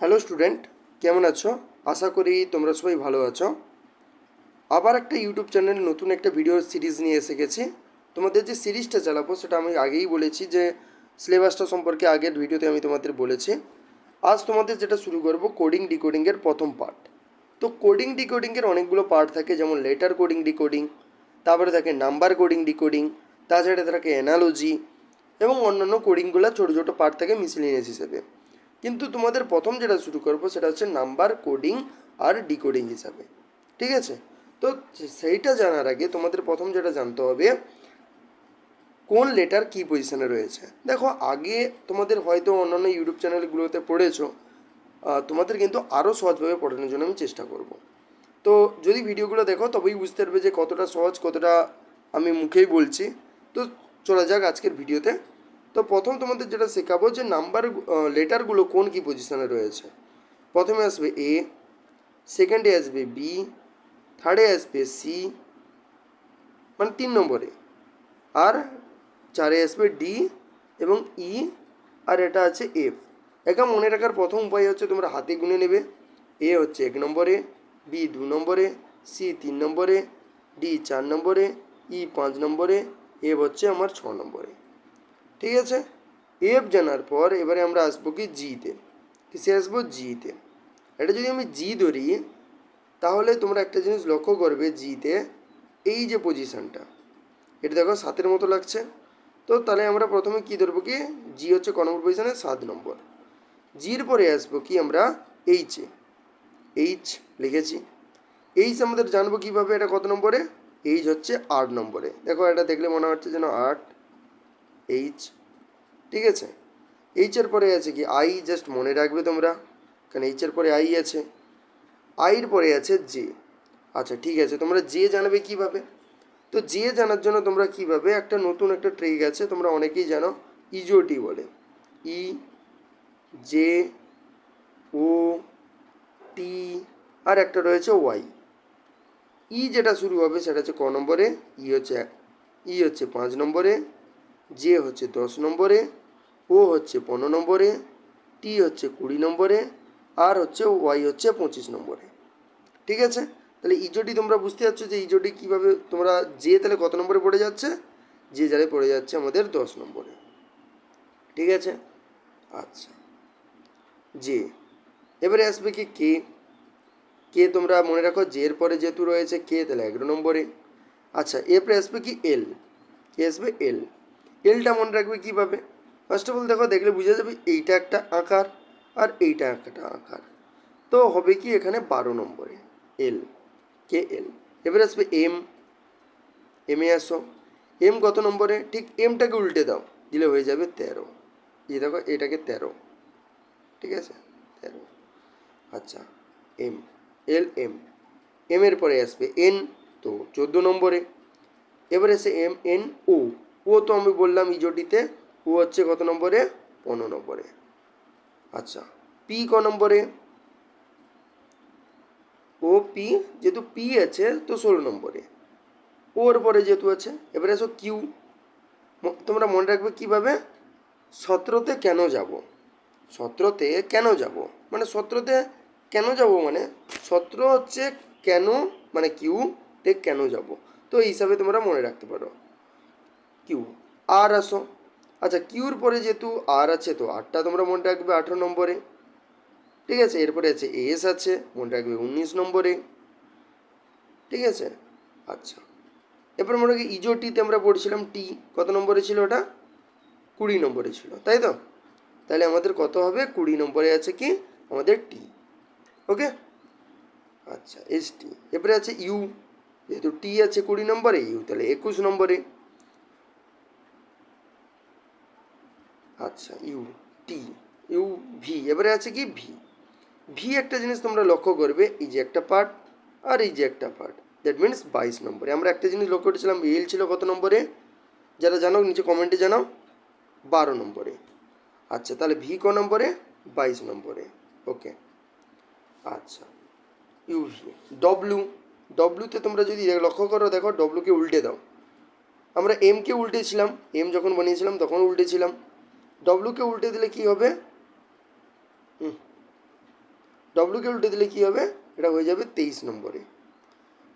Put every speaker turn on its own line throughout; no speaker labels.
Hello student, কেমন আছো? আশা করি তোমরা সবাই ভালো আছো। আবার একটা ইউটিউব চ্যানেল, নতুন একটা ভিডিও সিরিজ নিয়ে এসে গেছি। তোমাদের যে সিরিজটা চালাবো, সেটা আমি আগেই বলেছি যে সিলেবাসটা সম্পর্কে আগের ভিডিওতে আমি তোমাদের বলেছি। আজ তোমাদের যেটা শুরু করব কোডিং ডিকোডিংয়ের প্রথম পার্ট তো কোডিং ডিকোডিংয়ের অনেকগুলো পার্ট থাকে, যেমন লেটার কোডিং ডিকোডিং তারপরে থাকে নাম্বার কোডিং ডিকোডিং তাছাড়া থাকে অ্যানালজি এবং অন্যান্য কোডিংগুলো ছোটো ছোটো পার্ট থাকে মিসলিনিয়াস হিসেবে। কিন্তু তোমাদের প্রথম যেটা শুরু করব সেটা হচ্ছে নাম্বার কোডিং আর ডিকোডিং হিসাবে, ঠিক আছে? তো সেইটা জানার আগে তোমাদের প্রথম যেটা জানতে হবে, কোন লেটার কী পজিশনে রয়েছে? দেখো, আগে তোমাদের হয়তো অন্যান্য ইউটিউব চ্যানেলগুলোতে পড়েছো তোমাদের কিন্তু আরও সহজভাবে পড়ানোর জন্য আমি চেষ্টা করব। তো যদি ভিডিওগুলো দেখো, তবেই বুঝতে পারবে যে কতটা সহজ, কতটা আমি মুখেই বলছি। তো চলে যাক আজকের ভিডিওতে। তো প্রথম তোমাদের যেটা শেখাবো যে নাম্বার লেটারগুলো কোন কী পজিশনে রয়েছে। প্রথমে আসবে এ সেকেন্ডে আসবে বি থার্ডে আসবে সি মানে তিন নম্বরে। আর চারে আসবে ডি এবং ই আর এটা আছে এফ একা মনে রাখার প্রথম উপায় হচ্ছে তোমরা হাতে গুনে নেবে। এ হচ্ছে এক নম্বরে বি দু নম্বরে সি তিন নম্বরে ডি চার নম্বরে ই পাঁচ নম্বরে এফ হচ্ছে আমার ছ নম্বরে। ঠিক আছে? এফ জানার পর এবারে আমরা আসব কি জিতে কিসে আসব? জিতে এটা যদি আমি জি ধরি, তাহলে তোমরা একটা জিনিস লক্ষ্য করবে জিতে এই যে পজিশানটা এটা দেখো সাতের মতো লাগছে। তো তাহলে আমরা প্রথমে কি ধরবো কি? জি হচ্ছে ক নম্বর পজিশনে সাত নম্বর। জির পরে আসব কি আমরা? এইচে এইচ লিখেছি। এইচ আমাদের জানব কীভাবে? এটা কত নম্বরে? এইচ হচ্ছে আট নম্বরে। দেখো এটা দেখলে মনে হচ্ছে যেন আট। এইচ ঠিক আছে? এইচের পরে আছে কি? আই জাস্ট মনে রাখবে তোমরা, কারণ এইচের পরে আই আছে। আইর পরে আছে জে আচ্ছা ঠিক আছে, তোমরা জে জানবে কীভাবে? তো জে জানার জন্য তোমরা কীভাবে? একটা নতুন একটা ট্রিক আছে, তোমরা অনেকেই জানো ইজোটি বলে। ই জে ও টি আর একটা রয়েছে ওয়াই ই যেটা শুরু হবে, সেটা হচ্ছে ক নম্বরে? ই হচ্ছে ই হচ্ছে পাঁচ নম্বরে। জে হচ্ছে দশ নম্বরে, ও হচ্ছে পনেরো নম্বরে, টি হচ্ছে কুড়ি নম্বরে, আর হচ্ছে ওয়াই হচ্ছে পঁচিশ নম্বরে। ঠিক আছে? তাহলে ইজোটি তোমরা বুঝতে পারছ যে ইজোটি কীভাবে তোমরা যে তাহলে কত নম্বরে পড়ে যাচ্ছে? যে জালে পড়ে যাচ্ছে আমাদের দশ নম্বরে। ঠিক আছে? আচ্ছা। যে এবারে আসবে কি কে? কে তোমরা মনে রাখো যে এর পরে যেহেতু রয়েছে কে, তাহলে এগারো নম্বরে। আচ্ছা এরপরে আসবে কি এল? কে আসবে এল? এলটা মনে রাখবে কীভাবে? ফার্স্ট অফ অল দেখো, দেখলে বুঝে যাবে এইটা একটা আকার আর এইটা একটা আকার। তো হবে কি এখানে বারো নম্বরে এল কে এল এবারে আসবে এম এম এ আসো। এম কত নম্বরে? ঠিক এমটাকে উল্টে দাও, দিলে হয়ে যাবে তেরো। এই দেখো, এটাকে তেরো। ঠিক আছে? তেরো। আচ্ছা এম এল এম এম এর পরে আসবে এন তো চোদ্দ নম্বরে। এবারে এসে এম এন ও ও তো আমি বললাম ইজোটিতে, ও হচ্ছে কত নম্বরে? পনেরো নম্বরে। আচ্ছা পি ক নম্বরে? ও পি যেহেতু পি আছে, তো ষোলো নম্বরে। ওর পরে যেহেতু আছে, এবারে আসো কিউ তোমরা মনে রাখবে কীভাবে? সতেরোতে কেন যাব? সতেরোতে কেন যাব? মানে সতেরোতে কেন যাব মানে? সতেরো হচ্ছে কেন মানে কিউ তে কেন যাব? তো এই হিসাবে তোমরা মনে রাখতে পারো। কিউ? আর আসো। আচ্ছা কিউর পরে যেহেতু আর আছে, তো আটটা তোমরা মনে রাখবে আঠেরো নম্বরে। ঠিক আছে, এরপরে আছে এস আছে, মনে রাখবে উনিশ নম্বরে। ঠিক আছে? আচ্ছা। এরপর মনে রাখি ইজো টিতে আমরা পড়ছিলাম টি। কত নম্বরে ছিল ওটা? কুড়ি নম্বরে ছিল, তাই তো? তাহলে আমাদের কত হবে? কুড়ি নম্বরে আছে কি? আমাদের টি। ওকে? আচ্ছা এস টি। এরপরে আছে ইউ। যেহেতু টি আছে কুড়ি নম্বরে, ইউ তাহলে একুশ নম্বরে। আচ্ছা ইউ টি ইউ ভি এবারে আছে কি ভি ভি একটা জিনিস তোমরা লক্ষ্য করবে, এই যে একটা পার্ট আর এই যে একটা পার্ট দ্যাট মিনস বাইশ নম্বরে। আমরা একটা জিনিস লক্ষ্য করেছিলাম এল ছিল কত নম্বরে? যারা জানো, নিচে কমেন্টে জানাও, বারো নম্বরে। আচ্ছা তাহলে ভি ক নম্বরে? বাইশ নম্বরে। ওকে আচ্ছা ইউভি ডব্লু ডব্লুতে তোমরা যদি লক্ষ্য করো, দেখো ডব্লুকে উল্টে দাও। আমরা এমকে উল্টেছিলাম এম যখন বানিয়েছিলাম, তখন উল্টেছিলাম। ডব্লুকে উল্টে দিলে কি হবে? হুম। ডব্লুকে উল্টে দিলে কী হবে? এটা হয়ে যাবে তেইশ নম্বরে।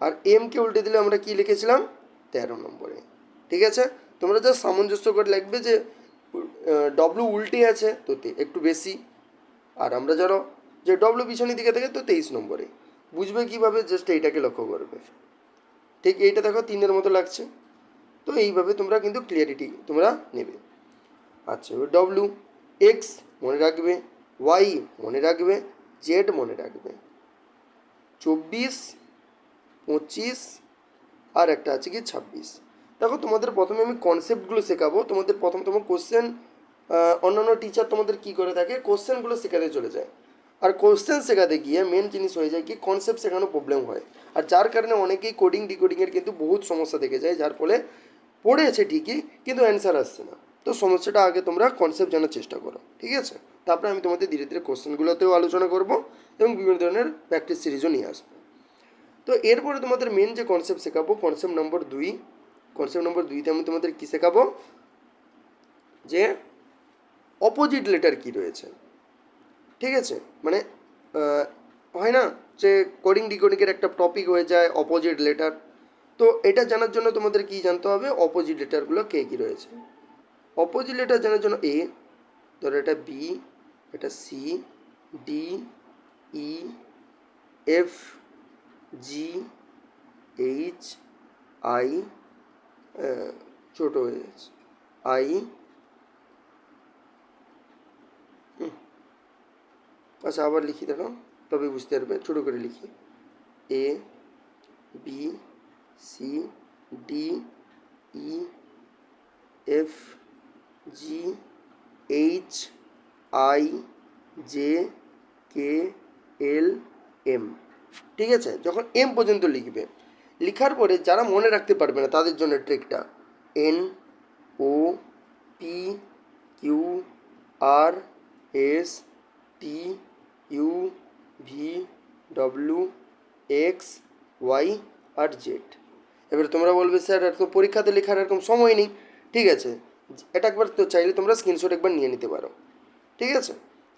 আর এম এমকে উল্টে দিলে আমরা কি লিখেছিলাম? তেরো নম্বরে। ঠিক আছে? তোমরা যা সামঞ্জস্য করে লিখবে যে ডব্লু উল্টে আছে তো তে- একটু বেশি। আর আমরা যারা যে ডব্লু পিছনের দিকে থাকে তো তেইশ নম্বরে। বুঝবে কীভাবে? জাস্ট এইটাকে লক্ষ্য করবে। ঠিক এইটা দেখো তিনের মতো লাগছে। তো এইভাবে তোমরা কিন্তু ক্লিয়ারিটি তোমরা নেবে। আচ্ছা ডব্লু এক্স মনে রাখবে ওয়াই মনে রাখবে জেড মনে রাখবে। চব্বিশ, পঁচিশ, আর একটা আছে কি ছাব্বিশ। দেখো, তোমাদের প্রথমে আমি কনসেপ্টগুলো শেখাবো। তোমাদের প্রথমতম কোশ্চেন অন্যান্য টিচার তোমাদের কী করে থাকে কোশ্চেনগুলো শেখাতে চলে যায়। আর কোশ্চেন শেখাতে গিয়ে মেন জিনিস হয়ে যায় কি কনসেপ্ট শেখানো প্রবলেম হয়। আর যার কারণে অনেকেই কোডিং ডিকোডিংয়ের কিন্তু বহুত সমস্যা দেখে যায়, যার ফলে পড়েছে ঠিকই, কিন্তু অ্যান্সার আসছে না। তো সমস্যাটা আগে তোমরা কনসেপ্ট জানার চেষ্টা করো, ঠিক আছে? তারপরে আমি তোমাদের ধীরে ধীরে কোশ্চেনগুলোতেও আলোচনা করব এবং বিভিন্ন ধরনের প্র্যাকটিস সিরিজও নিয়ে আসব। তো এরপরে তোমাদের মেন যে কনসেপ্ট শেখাবো কনসেপ্ট নম্বর দুই। কনসেপ্ট নম্বর দুইতে আমি তোমাদের কী শেখাবো? যে অপোজিট লেটার কি রয়েছে, ঠিক আছে? মানে হয় না যে কোডিং ডিকোডিংয়ের একটা টপিক হয়ে যায় অপোজিট লেটার তো এটা জানার জন্য তোমাদের কি জানতে হবে অপোজিট লেটারগুলো কে কী রয়েছে? অপোজিট লেটার জানার জন্য এ ধরো এটা বি এটা C D E F G H I ছোটো যাচ্ছে। আই আচ্ছা আবার লিখি দেখো তবে বুঝতে পারবে, ছোটো করে লিখি। A B C D E F G H I J K L M ঠিক আছে? যখন এম পর্যন্ত লিখবে, লেখার পরে যারা মনে রাখতে পারবে না তাদের জন্য ট্রিকটা N O P Q R S T U V W X Y আর জেড এবার তোমরা বলবে, স্যার তো পরীক্ষাতে লেখার এরকম সময় নেই। ঠিক আছে? এটা একবার তো চাইলে তোমরা স্ক্রিনশট একবার নিয়ে নিতে পারো। ঠিক আছে?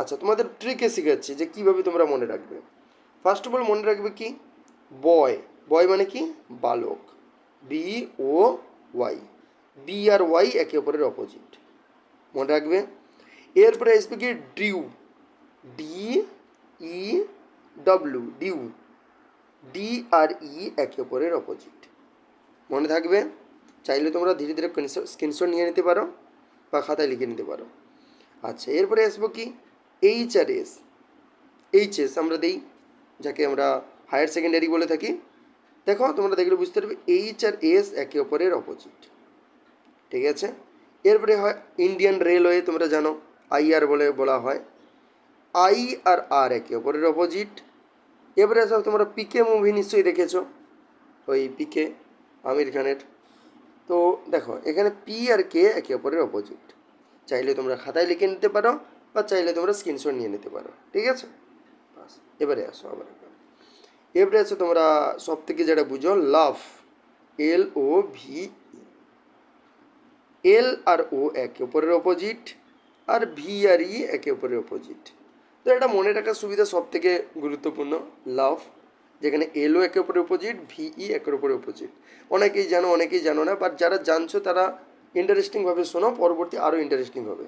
আচ্ছা তোমাদের ট্রিকে শিখাচ্ছি যে কীভাবে তোমরা মনে রাখবে। ফার্স্ট অফ অল মনে রাখবে কি? বয় বয় মানে কি? বালক। বি ও ওয়াই বি আর ওয়াই একে অপরের অপোজিট মনে রাখবে? এরপরে আসবে কি? Dew D E W dew D আর ই একে অপরের অপোজিট মনে থাকবে? চাইলে তোমরা ধীরে ধীরে স্ক্রিনশট নিয়ে নিতে পারো বা খাতায় লিখে নিতে পারো। আচ্ছা এরপরে আসব কি? এইচ আর এস এইচ এস আমরা দিই, যাকে আমরা হায়ার সেকেন্ডারি বলে থাকি। দেখো, তোমরা দেখলে বুঝতে পারবে এইচ আর এস একে অপরের অপোজিট ঠিক আছে? এরপরে হয় ইন্ডিয়ান রেলওয়ে তোমরা জানো আইআর বলে বলা হয়। আই আর আর একে অপরের অপোজিট এবারে সব তোমরা পিকে মুভি নিশ্চয়ই দেখেছ। ওই পিকে আমির খানের। তো দেখো, এখানে পি আর কে একে অপরের অপোজিট চাইলে তোমরা খাতায় লিখে নিতে পারো বা চাইলে তোমরা স্ক্রিনশট নিয়ে নিতে পারো, ঠিক আছে? এবারে আসো আবার এবারে আসো তোমরা সব থেকে যেটা বুঝো লাভ এল ও ভি এল আর ও একে অপরের অপোজিট আর ভি আর ই একে অপরের অপোজিট তো এটা মনে রাখার সুবিধা সব থেকে গুরুত্বপূর্ণ লাভ যেখানে এলও একে অপরের অপোজিট ভিই একের অপরের অপোজিট অনেকেই জানো অনেকেই জানো না বাট যারা জানছো তারা ইন্টারেস্টিংভাবে শোনো, পরবর্তী আরও ইন্টারেস্টিং হবে।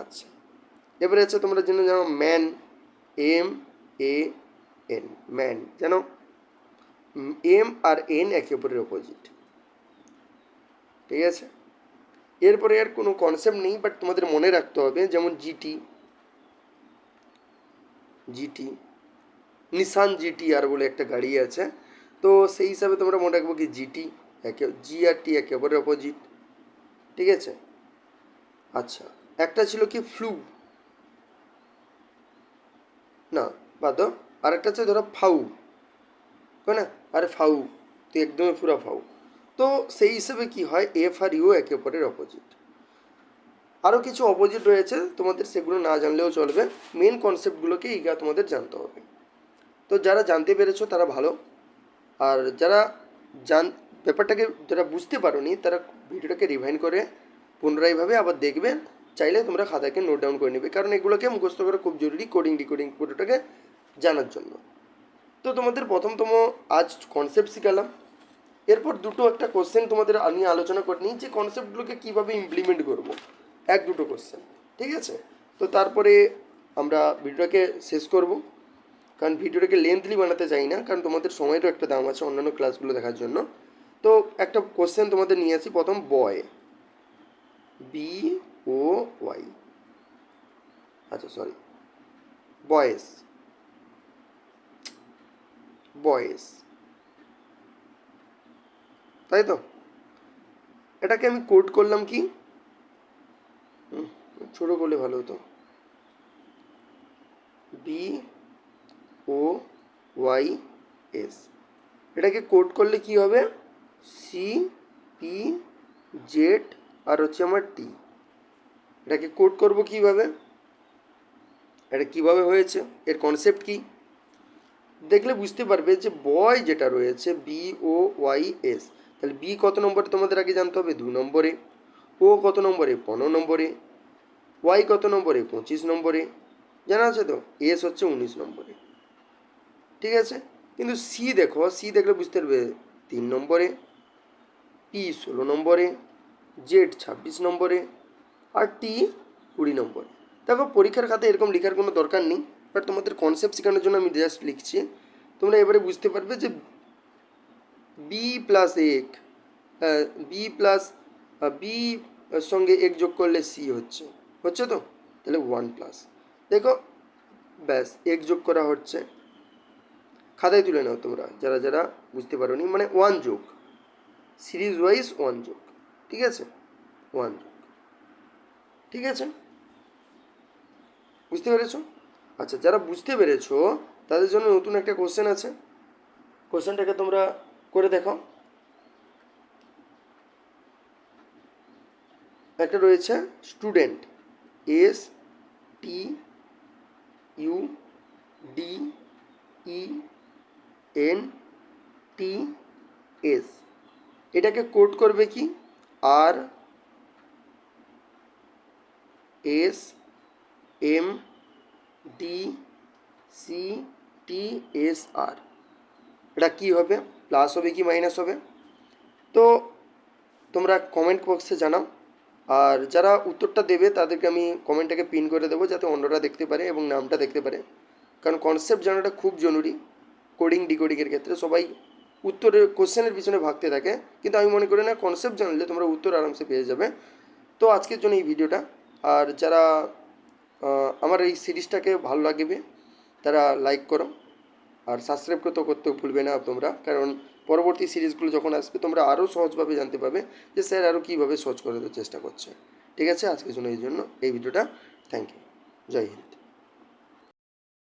আচ্ছা এবারে আছে তোমরা যেন জানো man M A N man জানো? এম আর এন একে অপরের অপোজিট ঠিক আছে? এরপরে আর কোনো কনসেপ্ট নেই বাট তোমাদের মনে রাখতে হবে, যেমন GT GT Nissan GT R বলে একটা গাড়ি আছে। তো সেই হিসাবে তোমরা মনে রাখব কি জিটি একে জি আর টি একে অপরের অপোজিট ঠিক আছে? আচ্ছা একটা ছিল কি ফ্লু না, বাদ। আর একটা আছে ধরো ফাউ। তাই না? আরে ফাউ, তুই একদমই পুরো ফাউ। তো সেই হিসেবে কি হয়? এফ আর ইউ একে অপরের অপোজিট আরও কিছু অপোজিট রয়েছে, তোমাদের সেগুলো না জানলেও চলবে। মেন কনসেপ্টগুলোকে ইগা তোমাদের জানতে হবে। তো যারা জানতে পেরেছ তারা ভালো। আর যারা জান, ব্যাপারটাকে যারা বুঝতে পারোনি তারা ভিডিওটাকে রিভাইন্ড করে পুনরায়ভাবে আবার দেখবে। চাইলে তোমরা খাতাকে নোট ডাউন করে নেবে। কারণ এগুলোকে মুখস্থ করা খুব জরুরি কোডিং ডিকোডিং পুরোটাকে জানার জন্য। তো তোমাদের প্রথমতম আজ কনসেপ্ট শিখালাম। এরপর দুটো একটা কোশ্চেন তোমাদের নিয়ে আলোচনা করে নিই যে কনসেপ্টগুলোকে কীভাবে ইমপ্লিমেন্ট করব। এক দুটো কোশ্চেন ঠিক আছে? তো তারপরে আমরা ভিডিওটাকে শেষ করব। কারণ ভিডিওটাকে লেন্থলি বানাতে চাই না, কারণ তোমাদের সময়েরও একটা দাম আছে অন্যান্য ক্লাসগুলো দেখার জন্য। তো একটা কোশ্চেন তোমাদের নিয়ে আসি, প্রথম বয় বি ও ওয়াই আচ্ছা সরি বয়েস বয়েস তাই তো? এটাকে আমি কোড করলাম কি? ছোটো করলে ভালো হতো। B O Y S. এটাকে কোড করলে কি হবে? সি পি জেড আর হচ্ছে আমার টি এটাকে কোড করব কীভাবে? এটা কীভাবে হয়েছে? এর কনসেপ্ট কি? দেখলে বুঝতে পারবে যে বয় যেটা রয়েছে বি ও ওয়াই এস তাহলে বি কত নম্বরে তোমাদের আগে জানতে হবে? দু নম্বরে। ও কত নম্বরে? পনেরো নম্বরে। ওয়াই কত নম্বরে? পঁচিশ নম্বরে। জানা আছে তো? এস হচ্ছে উনিশ নম্বরে। ঠিক আছে? কিন্তু সি দেখো সি দেখলে বুঝতে পারবে, তিন নম্বরে পি ষোলো নম্বরে জেড ছাব্বিশ নম্বরে, আর টি কুড়ি নম্বরে। দেখো, পরীক্ষার খাতে এরকম লেখার কোনো দরকার নেই বাট তোমাদের কনসেপ্ট শেখানোর জন্য আমি জাস্ট লিখছি। তোমরা এবারে বুঝতে পারবে যে বি প্লাস এক বি প্লাস বি সঙ্গে এক যোগ করলে সি হচ্ছে। হচ্ছে তো? তাহলে ওয়ান প্লাস দেখো, ব্যাস, এক যোগ করা হচ্ছে। খাতায় তুলে নাও তোমরা, যারা যারা বুঝতে পারো নি মানে ওয়ান যোগ সিরিজ ওয়াইজ ওয়ান যোগ ঠিক আছে? ওয়ান যোগ ঠিক আছে? বুঝতে পেরেছ? আচ্ছা যারা বুঝতে পেরেছ, তাদের জন্য নতুন একটা কোশ্চেন আছে। কোশ্চেনটাকে তোমরা করে দেখো। একটা রয়েছে student S T U D E N T S এটাকে কোড করবে কি? আর S M D C T S আর এটা কী হবে? প্লাস হবে কি? মাইনাস হবে? তো তোমরা কমেন্ট বক্সে জানাও। আর যারা উত্তরটা দেবে, তাদেরকে আমি কমেন্টটাকে পিন করে দেবো, যাতে অন্যরা দেখতে পারে এবং নামটা দেখতে পারে। কারণ কনসেপ্ট জানাটা খুব জরুরি। কোডিং ডিকোডিংয়ের ক্ষেত্রে সবাই উত্তরের কোশ্চেনের পিছনে ভাগতে থাকে। কিন্তু আমি মনে করি না কনসেপ্ট জানলে তোমরা উত্তর আরামসে পেয়ে যাবে। তো আজকের জন্য এই ভিডিওটা আর যারা আমার এই সিরিজটাকে ভালো লাগবে, তারা লাইক করো। আর সাবস্ক্রাইব করতে করতে ভুলবে না তোমরা। কারণ পরবর্তী সিরিজগুলো যখন আসবে, তোমরা আরও সহজভাবে জানতে পারবে যে স্যার আরও কীভাবে সহজ করে দেওয়ার চেষ্টা করছে। ঠিক আছে, আজকের জন্য এই জন্য এই ভিডিওটা থ্যাংক ইউ জয় হিন্দ।